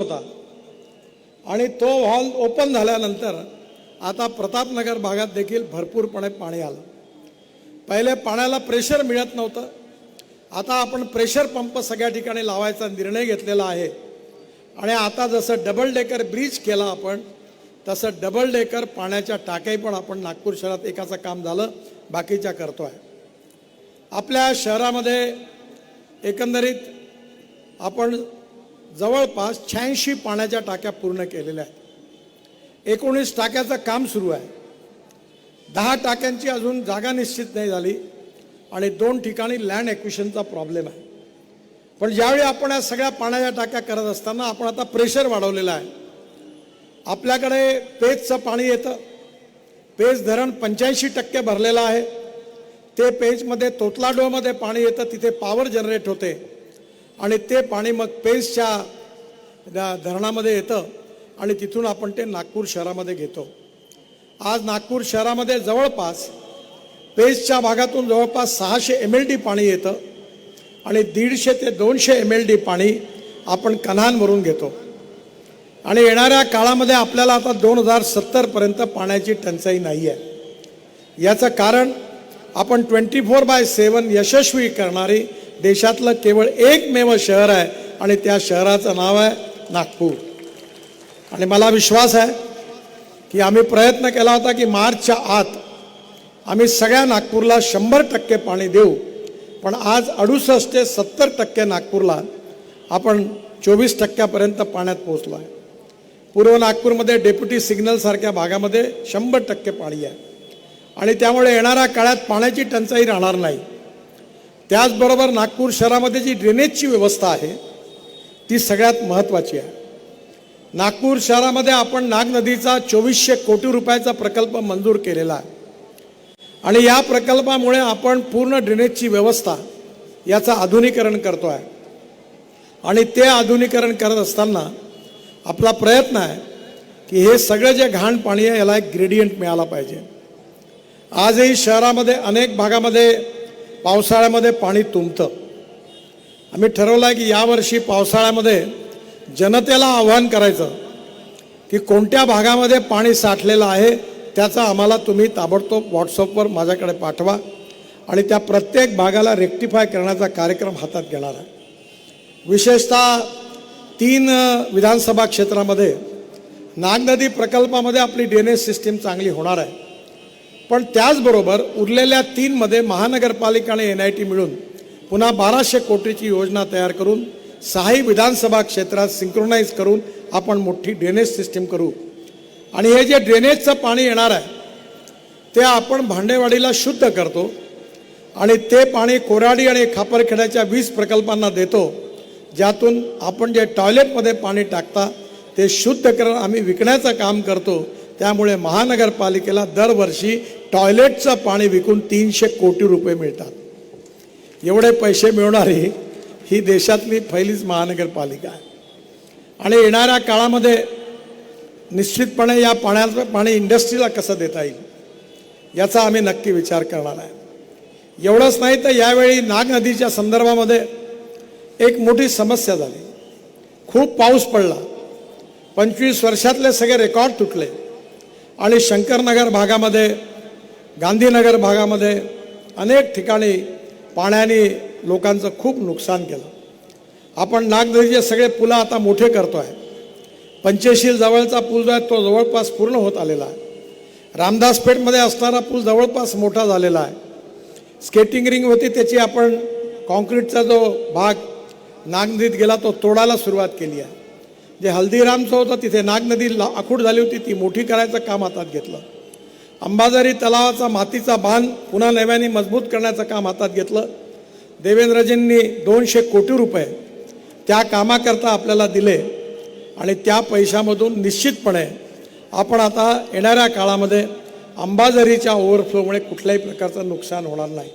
होता. आणि तो हॉल ओपन झाल्यानंतर आता प्रतापनगर भागात देखील भरपूरपणे पाणी आलं. पहिले पाण्याला प्रेशर मिळत नव्हतं. आता आपण प्रेशर पंप सगळ्या ठिकाणी लावायचा निर्णय घेतलेला आहे. आणि आता जसं डबल डेकर ब्रिज केला आपण तसं डबल डेकर पाण्याच्या टाक्याही पण आपण नागपूर शहरात एकाचं काम झालं बाकीच्या करतो आहे आपल्या शहरामध्ये एकंदरीत आपण जवळपास शहाऐंशी पाण्याच्या टाक्या पूर्ण केलेल्या आहेत. एकोणीस टाक्याचं काम सुरू आहे. दहा टाक्यांची अजून जागा निश्चित नाही झाली आणि दोन ठिकाणी लँड एक्विशनचा प्रॉब्लेम आहे. पण ज्यावेळी आपण या सगळ्या पाण्याच्या टाक्या करत असताना आपण आता प्रेशर वाढवलेलं आहे. आपल्याकडे पेजचं पाणी येतं. पेज धरण पंच्याऐंशी टक्के भरलेलं आहे. ते पेजमध्ये तोतलाडोमध्ये पाणी येतं. तिथे पॉवर जनरेट होते. आणि ते पाणी मग पेजच्या धरणामध्ये येतं आणि तिथून आपण ते नागपूर शहरामध्ये घेतो. आज नागपूर शहरामध्ये जवळपास पेजच्या भागातून जवळपास सहाशे एम एल डी पाणी येतं आणि दीडशे ते दोनशे एम एल डी पाणी आपण कन्हांवरून घेतो. आणि येणाऱ्या काळामध्ये आपल्याला आता दोन हजार सत्तरपर्यंत पाण्याची टंचाई नाही आहे याचं कारण आपण ट्वेंटी फोर बाय सेवन यशस्वी करणारी देशातलं केवळ एकमेव शहर आहे आणि त्या शहराचं नाव आहे नागपूर. आणि मला विश्वास आहे की आम्ही प्रयत्न केला होता की मार्चच्या आत आम्ही सगळ्या नागपूरला शंभर टक्के पाणी देऊ पण आज अडुसष्ट ते सत्तर टक्के नागपूरला आपण चोवीस टक्क्यापर्यंत पाण्यात पोहोचलो आहे. पूर्व नागपूरमध्ये डेप्युटी सिग्नलसारख्या भागामध्ये शंभर टक्के पाणी आहे. आणि त्यामुळे येणाऱ्या काळात पाण्याची टंचाई राहणार नाही. त्याचबरोबर नागपूर शहरामध्ये जी ड्रेनेजची व्यवस्था आहे ती सगळ्यात महत्त्वाची आहे. नागपूर शहरामध्ये आपण नाग नदीचा चोवीसशे कोटी रुपयाचा प्रकल्प मंजूर केलेला आहे. आणि या प्रकल्पामुळे आपण पूर्ण ड्रेनेजची व्यवस्था याचं आधुनिकरण करतो आहे आणि ते आधुनिकरण करत असताना आपला प्रयत्न आहे की हे सगळं जे घाण पाणी आहे याला एक ग्रेडियंट मिळाला पाहिजे. आजही शहरामध्ये अनेक भागामध्ये पावसाळ्यामध्ये पाणी तुंबतं. आम्ही ठरवलं आहे की यावर्षी पावसाळ्यामध्ये जनतेला आव्हान करायचं की कोणत्या भागामध्ये पाणी साठलेलं आहे त्याचा आम्हाला तुम्ही ताबडतोब व्हॉट्सअपवर माझ्याकडे पाठवा आणि त्या प्रत्येक भागाला रेक्टिफाय करण्याचा कार्यक्रम हातात घेणार आहे. विशेषतः तीन विधानसभा क्षेत्रामध्ये नागनदी प्रकल्पामध्ये आपली ड्रेनेज सिस्टीम चांगली होणार आहे. पण त्याचबरोबर उरलेल्या तीनमध्ये महानगरपालिका आणि एन आय टी मिळून पुन्हा बाराशे कोटीची योजना तयार करून सहाही विधानसभा क्षेत्रात सिंक्रोनाईज करून आपण मोठी ड्रेनेज सिस्टीम करू. आणि हे जे ड्रेनेजचं पाणी येणार आहे ते आपण भांडेवाडीला शुद्ध करतो आणि ते पाणी कोराडी आणि खापरखेड्याच्या वीस प्रकल्पांना देतो ज्यातून आपण जे टॉयलेटमध्ये पाणी टाकता ते शुद्ध करून आम्ही विकण्याचं काम करतो त्यामुळे महानगरपालिकेला दरवर्षी टॉयलेटचं पाणी विकून तीनशे कोटी रुपये मिळतात. एवढे पैसे मिळणारी ही देशातली पहिलीच महानगरपालिका आहे. आणि येणाऱ्या काळामध्ये निश्चितपणे या पाण्याचं पाणी इंडस्ट्रीला कसं देता येईल याचा आम्ही नक्की विचार करणार आहे. एवढंच नाही तर यावेळी नाग नदीच्या संदर्भामध्ये एक मोठी समस्या झाली. खूप पाऊस पडला. पंचवीस वर्षातले सगळे रेकॉर्ड तुटले. आणि शंकरनगर भागामध्ये गांधीनगर भागामध्ये अनेक ठिकाणी पाण्याने लोकांचं खूप नुकसान केलं. आपण नाग नदीचे सगळे पुलं आता मोठे करतो आहे पंचशील जवळचा पूल जो आहे तो जवळपास पूर्ण होत आलेला आहे. रामदासपेठमध्ये असणारा पूल जवळपास मोठा झालेला आहे. स्केटिंग रिंग होती त्याची आपण कॉन्क्रीटचा जो भाग नाग नदीत गेला तो तोडायला सुरुवात केली आहे. जे हल्दीरामचं होतं तिथे नागनदी ला आखूड झाली होती ती मोठी करायचं काम हातात घेतलं. अंबाझरी तलावाचा मातीचा बांध पुन्हा नव्याने मजबूत करण्याचं काम हातात घेतलं. देवेंद्रजींनी दोनशे कोटी रुपये त्या कामाकरता आपल्याला दिले आणि त्या पैशामधून निश्चितपणे आपण आता येणाऱ्या काळामध्ये अंबाझरीच्या ओव्हरफ्लोमुळे कुठल्याही प्रकारचं नुकसान होणार नाही.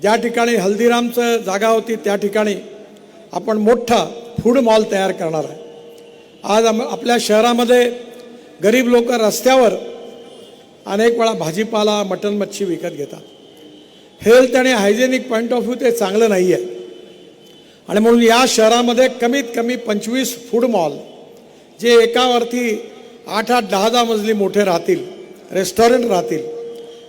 ज्या ठिकाणी हल्दीरामचं जागा होती त्या ठिकाणी आपण मोठा फूड मॉल तयार करणार आहे. आज आम आपल्या शहरामध्ये गरीब लोक रस्त्यावर अनेक वेळा भाजीपाला मटण मच्छी विकत घेतात. हेल्थ आणि हायजेनिक पॉईंट ऑफ व्ह्यू ते चांगलं नाही आहे आणि म्हणून या शहरामध्ये कमीत कमी पंचवीस फूड मॉल जे एकावरती आठ आठ दहा दहा मजली मोठे राहतील रेस्टॉरंट राहतील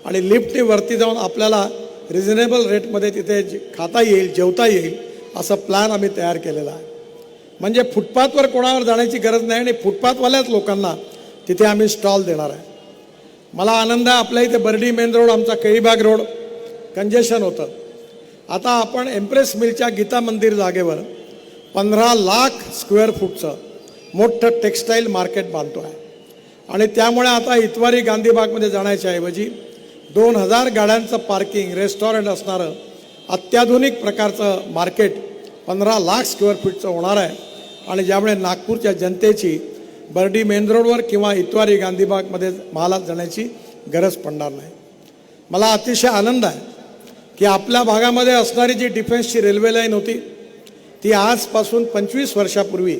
आणि लिफ्टने वरती जाऊन आपल्याला रिझनेबल रेटमध्ये तिथे जे- खाता येईल जेवता येईल असा प्लॅन आम्ही तयार केलेला आहे. म्हणजे फुटपाथवर कोणावर जाण्याची गरज नाही आणि फुटपाथवाल्याच लोकांना तिथे आम्ही स्टॉल देणार आहे. मला आनंद आहे आपल्या इथे बर्डी मेन रोड आमचा केळीबाग रोड कंजेशन होतं. आता आपण एम्प्रेस मिलच्या गीता मंदिर जागेवर पंधरा लाख स्क्वेअर फूटचं मोठं टेक्स्टाईल मार्केट बांधतो आहे आणि त्यामुळे आता इतवारी गांधीबागमध्ये जाण्याच्या ऐवजी दोन हजार गाड्यांचं पार्किंग रेस्टॉरंट असणारं अत्याधुनिक प्रकारचं मार्केट पंधरा लाख स्क्वेअर फीटचं होणार आहे. आणि ज्यामुळे नागपूरच्या जनतेची बर्डी मेन रोडवर किंवा इतवारी गांधीबागमध्ये महालात जाण्याची गरज पडणार नाही. मला अतिशय आनंद आहे की आपल्या भागामध्ये असणारी जी डिफेन्सची रेल्वे लाईन होती ती आजपासून पंचवीस वर्षापूर्वी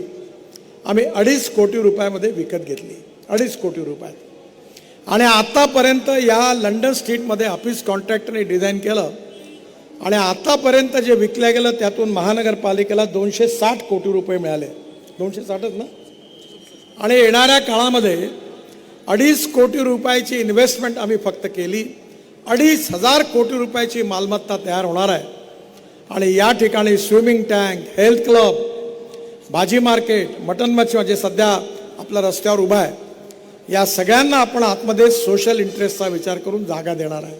आम्ही अडीच कोटी रुपयामध्ये विकत घेतली. अडीच कोटी रुपयात आणि आतापर्यंत या लंडन स्ट्रीटमध्ये ऑफिस कॉन्ट्रॅक्टरने डिझाईन केलं आणि आतापर्यंत जे विकल्या गेलं त्यातून महानगरपालिकेला दोनशे साठ कोटी रुपये मिळाले. दोनशे साठच ना? आणि येणाऱ्या काळामध्ये अडीच कोटी रुपयाची इन्व्हेस्टमेंट आम्ही फक्त केली. अडीच हजार कोटी रुपयाची मालमत्ता तयार होणार आहे. आणि या ठिकाणी स्विमिंग टँक हेल्थ क्लब भाजी मार्केट मटन मच्छी जे सध्या आपल्या रस्त्यावर उभा आहे या सगळ्यांना आपण आतमध्ये सोशल इंटरेस्टचा विचार करून जागा देणार आहे.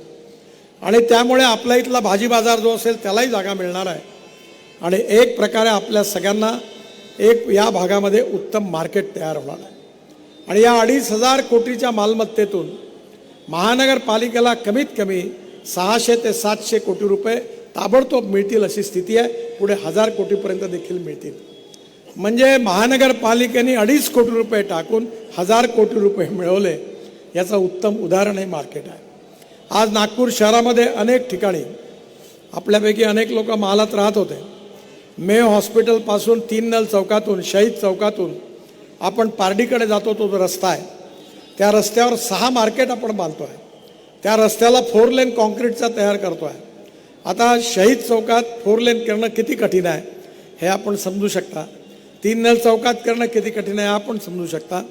आणि त्यामुळे आपल्या इथला भाजी बाजार जो असेल त्यालाही जागा मिळणार आहे. आणि एक प्रकारे आपल्या सगळ्यांना एक या भागामध्ये उत्तम मार्केट तयार होणार आहे. आणि या अडीच हजार कोटीच्या मालमत्तेतून महानगरपालिकेला कमीत कमी सहाशे ते सातशे कोटी रुपये ताबडतोब मिळतील अशी स्थिती आहे. पुढे हजार कोटीपर्यंत देखील मिळतील. म्हणजे महानगरपालिकेने अडीच कोटी रुपये टाकून हजार कोटी रुपये मिळवले याचं उत्तम उदाहरण हे मार्केट आहे. आज नागपूर शहरामध्ये अनेक ठिकाणी आपल्यापैकी अनेक लोक महालात राहत होते. मे हॉस्पिटलपासून तीन नल चौकातून शहीद चौकातून आपण पारडीकडे जातो तो जो रस्ता आहे त्या रस्त्यावर सहा मार्केट आपण बांधतो आहे त्या रस्त्याला फोर लेन कॉन्क्रीटचा तयार करतो आहे आता शहीद चौकात फोर लेन करणं किती कठीण आहे हे आपण समजू शकता. तीन नल चौकात करणं किती कठीण आहे आपण समजू शकता.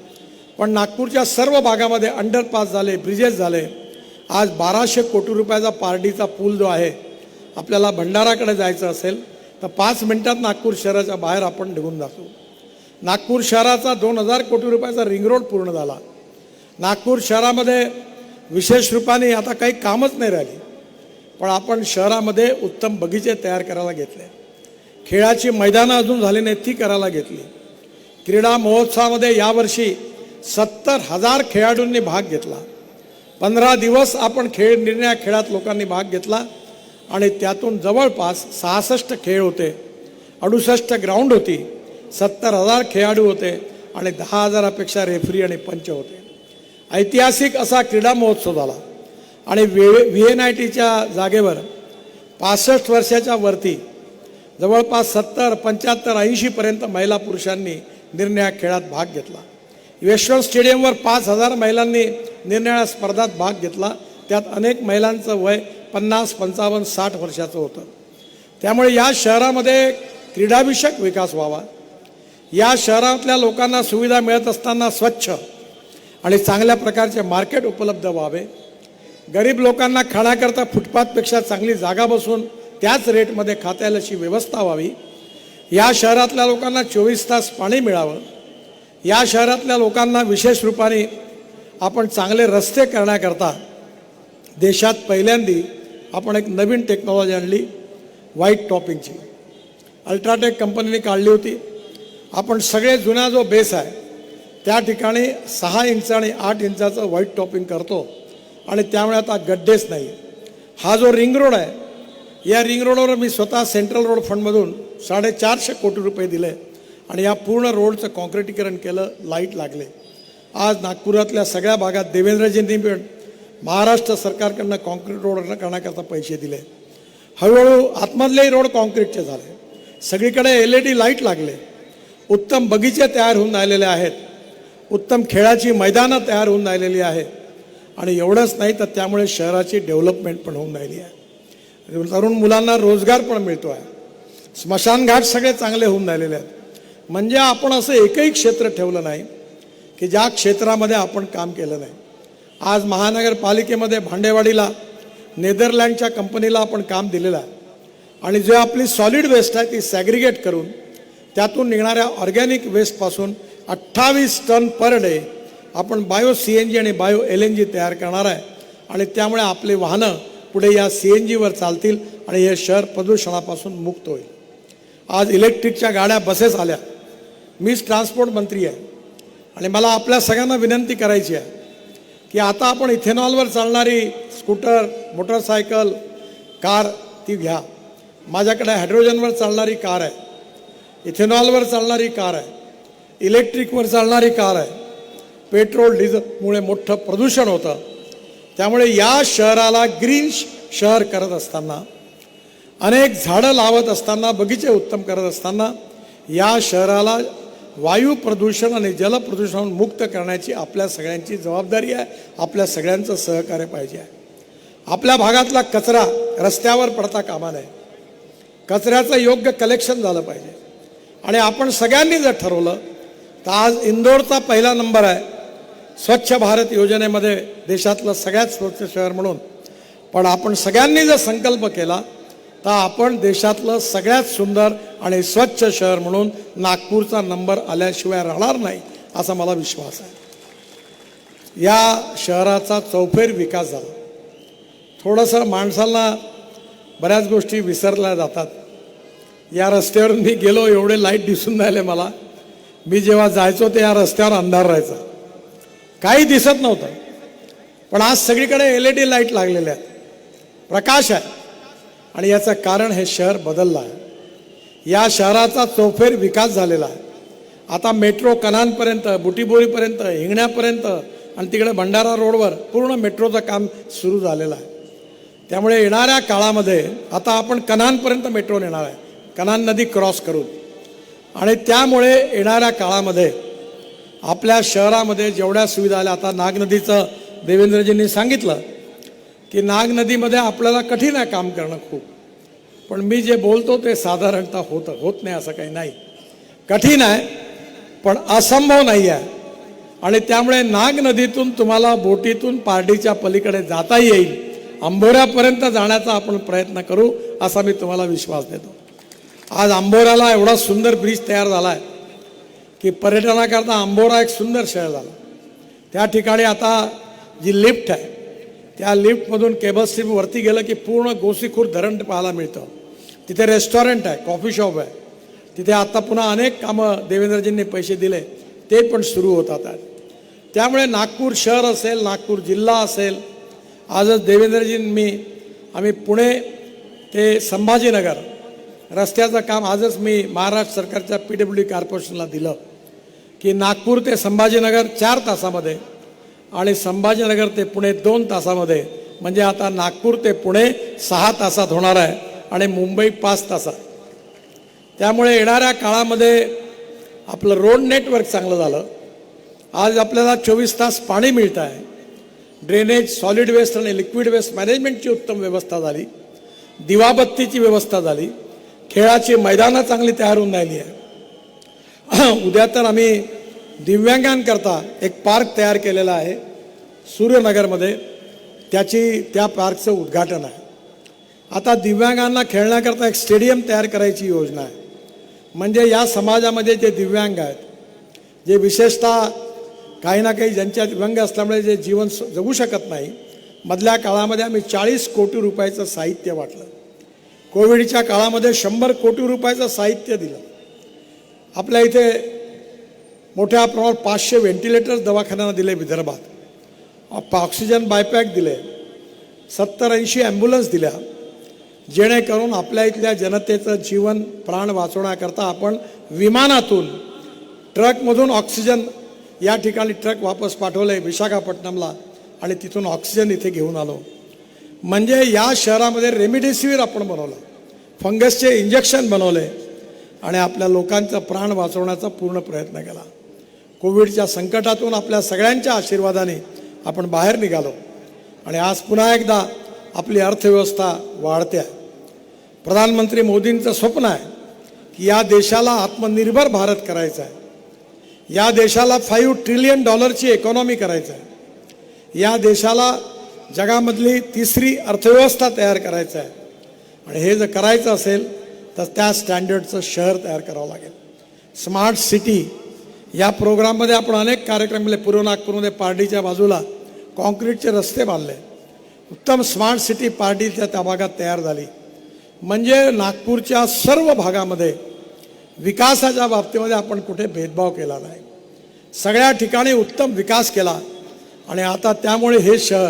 पण नागपूरच्या सर्व भागामध्ये अंडरपास झाले ब्रिजेस झाले. आज बाराशे कोटी रुपयाचा पारडीचा पूल जो आहे आपल्याला भंडाराकडे जायचं असेल तर पाच मिनटात नागपूर शहराच्या बाहेर आपण निघून जातो. नागपूर शहराचा दोन हजार कोटी रुपयाचा रिंग रोड पूर्ण झाला. नागपूर शहरामध्ये विशेष रूपाने आता काही कामच नाही राहिली. पण आपण शहरामध्ये उत्तम बगीचे तयार करायला घेतले. खेळाची मैदानं अजून झाली नाही ती करायला घेतली. क्रीडा महोत्सवामध्ये यावर्षी सत्तर हजार खेळाडूंनी भाग घेतला. पंधरा दिवस आपण खेळ निर्णया खेळात लोकांनी भाग घेतला. आणि त्यातून जवळपास सहासष्ट खेळ होते. अडुसष्ट ग्राउंड होती. सत्तर हजार खेळाडू होते आणि दहा हजारापेक्षा रेफरी आणि पंच होते. ऐतिहासिक असा क्रीडा महोत्सव झाला. आणि वे व्ही एन आय टीच्या जागेवर पासष्ट वर्षाच्या वरती जवळपास सत्तर पंच्याहत्तर ऐंशीपर्यंत महिला पुरुषांनी निर्णया खेळात भाग घेतला. यशवंत स्टेडियमवर पाच हजार महिलांनी निर्णया स्पर्धात भाग घेतला. त्यात अनेक महिलांचं वय पन्नास पंचावन्न साठ वर्षाचं होतं. त्यामुळे या शहरामध्ये क्रीडाविषयक विकास व्हावा. या शहरातल्या लोकांना सुविधा मिळत असताना स्वच्छ आणि चांगल्या प्रकारचे मार्केट उपलब्ध व्हावे. गरीब लोकांना खाण्याकरता फुटपाथपेक्षा चांगली जागा बसून त्याच रेटमध्ये खाता येईल अशी व्यवस्था व्हावी. या शहरातल्या लोकांना चोवीस तास पाणी मिळावं. या शहरातल्या लोकांना विशेष रूपाने आपण चांगले रस्ते करण्याकरता देशात पहिल्यांदी आपण एक नवीन टेक्नॉलॉजी आणली व्हाईट टॉपिंगची अल्ट्राटेक कंपनीने काढली होती. आपण सगळे जुना जो बेस आहे त्या ठिकाणी सहा इंच आणि आठ इंचाचं व्हाईट टॉपिंग करतो. आणि त्यामुळे आता गड्डेच नाही हा जो रिंग रोड आहे या रिंग रोडवर मी स्वतः सेंट्रल रोड फंडमधून साडेचारशे कोटी रुपये दिले. आणि या पूर्ण रोडचं कॉन्क्रिटीकरण केलं लाइट लागले. आज नागपुरातल्या सगळ्या भागात देवेंद्रजींनी पण महाराष्ट्र सरकारकडनं कॉन्क्रीट रोड करण्याकरता पैसे दिले. हळूहळू आतमधलेही रोड कॉन्क्रीटचे झाले. सगळीकडे एल ई डी लाइट लागले. उत्तम बगीचे तयार होऊन राहिलेले आहेत. उत्तम खेळाची मैदानं तयार होऊन राहिलेली आहेत. आणि एवढंच नाही तर त्यामुळे शहराची डेव्हलपमेंट पण होऊन राहिली आहे. तरुण मुलांना रोजगार पण मिळतो आहे. स्मशानघाट सगळे चांगले होऊन राहिलेले आहेत. म्हणजे आपण असं एकही क्षेत्र ठेवलं नाही की ज्या क्षेत्रामध्ये आपण काम केलं नाही. आज महानगरपालिकेमध्ये भांडेवाडीला नेदरलँडच्या कंपनीला आपण काम दिलेलं आहे. आणि जे आपली सॉलिड वेस्ट आहे ती सॅग्रिगेट करून त्यातून निघणाऱ्या ऑर्गॅनिक वेस्टपासून अठ्ठावीस टन पर डे आपण बायो सी एन जी आणि बायो एल एन जी तयार करणार आहे. आणि त्यामुळे आपले वाहनं पुढे या सी एन जीवर चालतील आणि हे शहर प्रदूषणापासून मुक्त होईल. आज इलेक्ट्रिकच्या गाड्या बसेस आल्या. मीच ट्रान्सपोर्ट मंत्री आहे. आणि मला आपल्या सगळ्यांना विनंती करायची आहे की आता आपण इथेनॉलवर चालणारी स्कूटर मोटरसायकल कार ती घ्या. माझ्याकडे हायड्रोजनवर चालणारी कार आहे. इथेनॉलवर चालणारी कार आहे. इलेक्ट्रिकवर चालणारी कार आहे. पेट्रोल डिझेलमुळे मोठं प्रदूषण होतं. त्यामुळे या शहराला ग्रीन शहर करत असताना अनेक झाडं लावत असताना बगीचे उत्तम करत असताना या शहराला वायू प्रदूषण आणि जल प्रदूषण मुक्त करण्याची आपल्या सगळ्यांची जबाबदारी आहे आपल्या सगळ्यांचं सहकार्य पाहिजे आहे. आपल्या भागातला कचरा रस्त्यावर पडता कामा नये. कचऱ्याचं योग्य कलेक्शन झालं पाहिजे. आणि आपण सगळ्यांनी जर ठरवलं तर आज इंदोरचा पहिला नंबर आहे स्वच्छ भारत योजनेमध्ये देशातलं सगळ्यात स्वच्छ शहर म्हणून. पण आपण सगळ्यांनी जर संकल्प केला तर आपण देशातलं सगळ्यात सुंदर आणि स्वच्छ शहर म्हणून नागपूरचा नंबर आल्याशिवाय राहणार नाही असा मला विश्वास आहे. या शहराचा चौफेर विकास झाला. थोडंसं माणसांना बऱ्याच गोष्टी विसरल्या जातात. या रस्त्यावरून मी गेलो एवढे लाइट दिसून राहिले मला. मी जेव्हा जायचो ते या रस्त्यावर अंधार राहायचा. काही दिसत नव्हतं. पण आज सगळीकडे एल ई डी लाइट लागलेल्या आहेत. प्रकाश आहे. आणि याचं कारण हे शहर बदललं आहे. या शहराचा चौफेर विकास झालेला आहे. आता मेट्रो कनानपर्यंत बुटीबोरीपर्यंत हिंगण्यापर्यंत आणि तिकडे भंडारा रोडवर पूर्ण मेट्रोचं काम सुरू झालेलं आहे. त्यामुळे येणाऱ्या काळामध्ये आता आपण कनानपर्यंत मेट्रो नेणार आहे. कनान नदी क्रॉस करून. आणि त्यामुळे येणाऱ्या काळामध्ये आपल्या शहरामध्ये जेवढ्या सुविधा आल्या आता नाग नदीचं देवेंद्रजींनी सांगितलं की नाग नदीमध्ये आपल्याला कठीण आहे काम करणं खूप. पण मी जे बोलतो ते साधारणतः होतं होत नाही असं काही नाही. कठीण आहे पण असंभव नाही आहे. आणि त्यामुळे नाग नदीतून तुम्हाला बोटीतून पारडीच्या पलीकडे जाता येईल. आंबोऱ्यापर्यंत जाण्याचा आपण प्रयत्न करू असा मी तुम्हाला विश्वास देतो. आज आंबोऱ्याला एवढा सुंदर ब्रिज तयार झाला आहे की पर्यटनाकरता आंबोरा एक सुंदर शहर झाला. त्या ठिकाणी आता जी लिफ्ट आहे त्या लिफ्टमधून केबल स्ट्रीम वरती गेलं की पूर्ण गोसीखूर धरण पाहायला मिळतं. तिथे रेस्टॉरंट आहे कॉफी शॉप आहे. तिथे आता पुन्हा अनेक कामं देवेंद्रजींनी पैसे दिले ते पण सुरू होतात आहेत त्यामुळे नागपूर शहर असेल नागपूर जिल्हा असेल आजच देवेंद्रजीं मी आम्ही पुणे ते संभाजीनगर रस्त्याचं काम आजच मी महाराष्ट्र सरकारच्या पी डब्ल्यू डी कॉर्पोरेशनला दिलं की नागपूर ते संभाजीनगर चार तासामध्ये आणि संभाजीनगर ते पुणे दोन तासामध्ये. म्हणजे आता नागपूर ते पुणे सहा तासात होणार आहे आणि मुंबई पाच तासात. त्यामुळे येणाऱ्या काळामध्ये आपलं रोड नेटवर्क चांगलं झालं. आज आपल्याला चोवीस तास पाणी मिळतं आहे. ड्रेनेज सॉलिड वेस्ट आणि लिक्विड वेस्ट मॅनेजमेंटची उत्तम व्यवस्था झाली. दिवाबत्तीची व्यवस्था झाली. खेळाची मैदानं चांगली तयार होऊन राहिली आहे. उद्या तर आम्ही दिव्यांगांकरता एक पार्क तयार केलेला आहे. सूर्यनगरमध्ये त्याची त्या पार्कचं उद्घाटन आहे. आता दिव्यांगांना खेळण्याकरता एक स्टेडियम तयार करायची योजना आहे. म्हणजे या समाजामध्ये जे दिव्यांग आहेत जे विशेषतः काही ना काही ज्यांच्या दिव्यांग असल्यामुळे जे जीवन जगू शकत नाही मधल्या काळामध्ये आम्ही चाळीस कोटी रुपयाचं साहित्य वाटलं. कोविडच्या काळामध्ये शंभर कोटी रुपयाचं साहित्य दिलं. आपल्या इथे मोठ्या प्रमाणात पाचशे व्हेंटिलेटर्स दवाखान्यांना दिले विदर्भात. ऑक्सिजन बायपॅक दिले. सत्तर ऐंशी ॲम्ब्युलन्स दिल्या. जेणेकरून आपल्या इथल्या जनतेचं जीवन प्राण वाचवण्याकरता आपण विमानातून ट्रकमधून ऑक्सिजन या ठिकाणी ट्रक वापस पाठवले विशाखापट्टणमला आणि तिथून ऑक्सिजन इथे घेऊन आलो. म्हणजे या शहरामध्ये रेमडेसिवीर आपण बनवलं. फंगसचे इंजेक्शन बनवले आणि आपल्या लोकांचा प्राण वाचवण्याचा पूर्ण प्रयत्न केला. कोविडच्या संकटातून आपल्या सगळ्यांच्या आशीर्वादाने आपण बाहेर निघालो. आणि आज पुन्हा एकदा आपली अर्थव्यवस्था वाढते आहे. प्रधानमंत्री मोदींचं स्वप्न आहे की या देशाला आत्मनिर्भर भारत करायचा आहे. या देशाला फाईव्ह ट्रिलियन डॉलरची इकॉनॉमी करायचं आहे. या देशाला जगामधली तिसरी अर्थव्यवस्था तयार करायचं आहे. आणि हे जर करायचं असेल तर त्या स्टँडर्डचं शहर तयार करावं लागेल. स्मार्ट सिटी या प्रोग्राममध्ये आपण अनेक कार्यक्रम केले. पूर्व नागपूरमध्ये पार्टीच्या बाजूला कॉन्क्रीटचे रस्ते बांधले. उत्तम स्मार्ट सिटी पार्टीच्या त्या भागात तयार झाली. म्हणजे नागपूरच्या सर्व भागामध्ये विकासाच्या बाबतीमध्ये आपण कुठे भेदभाव केला नाही. सगळ्या ठिकाणी उत्तम विकास केला. आणि आता त्यामुळे हे शहर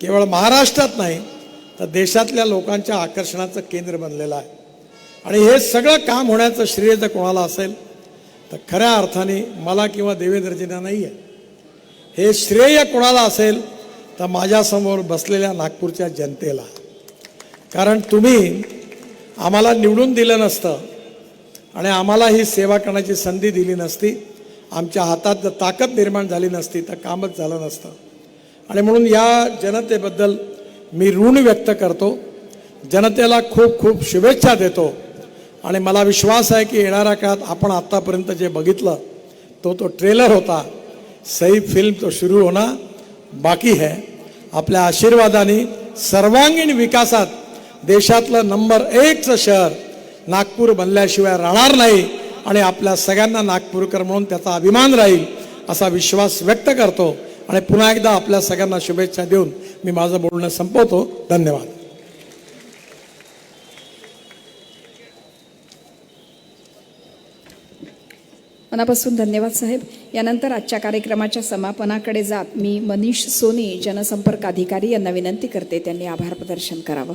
केवळ महाराष्ट्रात नाही तर देशातल्या लोकांच्या आकर्षणाचं केंद्र बनलेलं आहे. आणि हे सगळं काम होण्याचं श्रेय जर कोणाला असेल तर खऱ्या अर्थाने मला किंवा देवेंद्रजींना नाही आहे हे श्रेय कोणाला असेल तर माझ्यासमोर बसलेल्या नागपूरच्या जनतेला. कारण तुम्ही आम्हाला निवडून दिलं नसतं आणि आम्हाला ही सेवा करण्याची संधी दिली नसती आमच्या हातात जर ताकद निर्माण झाली नसती तर कामच झालं नसतं. आणि म्हणून या जनतेबद्दल मी ऋण व्यक्त करतो. जनतेला खूप खूप शुभेच्छा देतो. आणि मला विश्वास आहे की येणाऱ्या काळात आपण आत्तापर्यंत जे बघितलं तो तो ट्रेलर होता. सही फिल्म तो सुरू होना बाकी है. आपल्या आशीर्वादाने सर्वांगीण विकासात देशातलं नंबर एकचं शहर नागपूर बनल्याशिवाय राहणार नाही आणि आपल्या सगळ्यांना नागपूरकर म्हणून त्याचा अभिमान राहील असा विश्वास व्यक्त करतो. आणि पुन्हा एकदा आपल्या सगळ्यांना शुभेच्छा देऊन मी माझं बोलणं संपवतो. धन्यवाद. मनापासून धन्यवाद साहेब. यानंतर आजच्या कार्यक्रमाच्या समापनाकडे जात मी मनीष सोनी जनसंपर्क अधिकारी यांना विनंती करते त्यांनी आभार प्रदर्शन करावं.